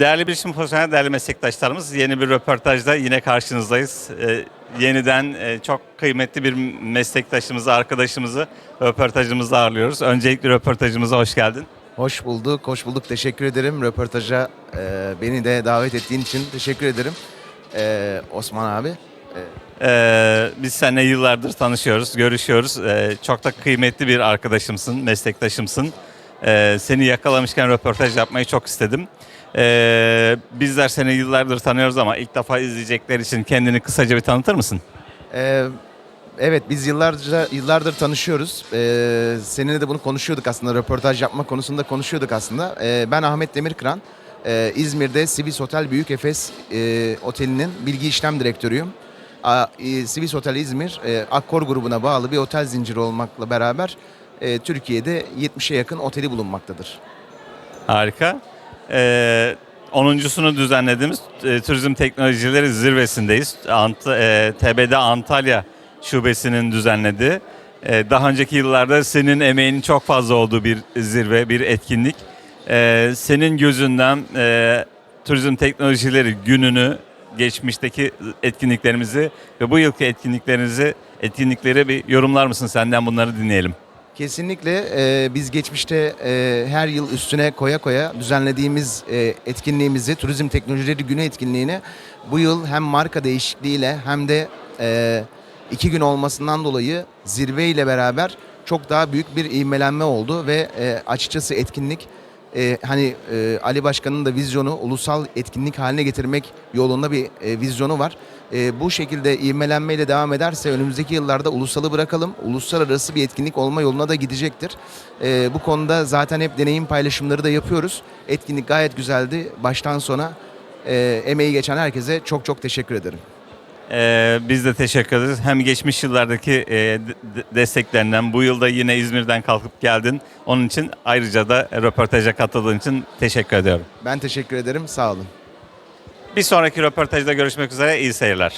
Değerli bilişim profesyonel, değerli meslektaşlarımız yeni bir röportajda yine karşınızdayız. Ee, yeniden e, çok kıymetli bir meslektaşımızı, arkadaşımızı röportajımızda ağırlıyoruz. Öncelikle röportajımıza hoş geldin. Hoş bulduk, hoş bulduk. Teşekkür ederim röportaja e, beni de davet ettiğin için teşekkür ederim. E, Osman abi. Ee, biz seninle yıllardır tanışıyoruz, görüşüyoruz. Ee, çok da kıymetli bir arkadaşımsın, meslektaşımsın. Ee, seni yakalamışken röportaj yapmayı çok istedim. Ee, bizler seni yıllardır tanıyoruz ama ilk defa izleyecekler için kendini kısaca bir tanıtır mısın? E, evet biz yıllarca yıllardır tanışıyoruz. E, seninle de bunu konuşuyorduk aslında. Röportaj yapma konusunda konuşuyorduk aslında. E, ben Ahmet Demirkıran. E, İzmir'de Sivis Otel Büyük Efes e, Oteli'nin bilgi işlem direktörüyüm. A, e, Sivis Otel İzmir, e, Akkor grubuna bağlı bir otel zinciri olmakla beraber e, Türkiye'de 70'e yakın oteli bulunmaktadır. Harika. Ee, 10.sunu düzenlediğimiz e, turizm teknolojileri zirvesindeyiz. Ant e, TBD Antalya şubesinin düzenlediği. E, daha önceki yıllarda senin emeğinin çok fazla olduğu bir zirve, bir etkinlik. E, senin gözünden e, turizm teknolojileri gününü, geçmişteki etkinliklerimizi ve bu yılki etkinliklerinizi, etkinlikleri bir yorumlar mısın? Senden bunları dinleyelim. Kesinlikle e, biz geçmişte e, her yıl üstüne koya koya düzenlediğimiz e, etkinliğimizi, Turizm Teknolojileri Günü etkinliğini bu yıl hem marka değişikliğiyle hem de e, iki gün olmasından dolayı zirve ile beraber çok daha büyük bir ivmelenme oldu ve e, açıkçası etkinlik e, hani e, Ali Başkan'ın da vizyonu ulusal etkinlik haline getirmek yolunda bir e, vizyonu var. E, bu şekilde ivmelenmeyle devam ederse önümüzdeki yıllarda ulusalı bırakalım. Uluslararası bir etkinlik olma yoluna da gidecektir. E, bu konuda zaten hep deneyim paylaşımları da yapıyoruz. Etkinlik gayet güzeldi. Baştan sona e, emeği geçen herkese çok çok teşekkür ederim. Ee, biz de teşekkür ederiz. Hem geçmiş yıllardaki e, de- de- desteklerinden bu yılda yine İzmir'den kalkıp geldin. Onun için ayrıca da röportaja katıldığın için teşekkür ediyorum. Ben teşekkür ederim. Sağ olun. Bir sonraki röportajda görüşmek üzere. İyi seyirler.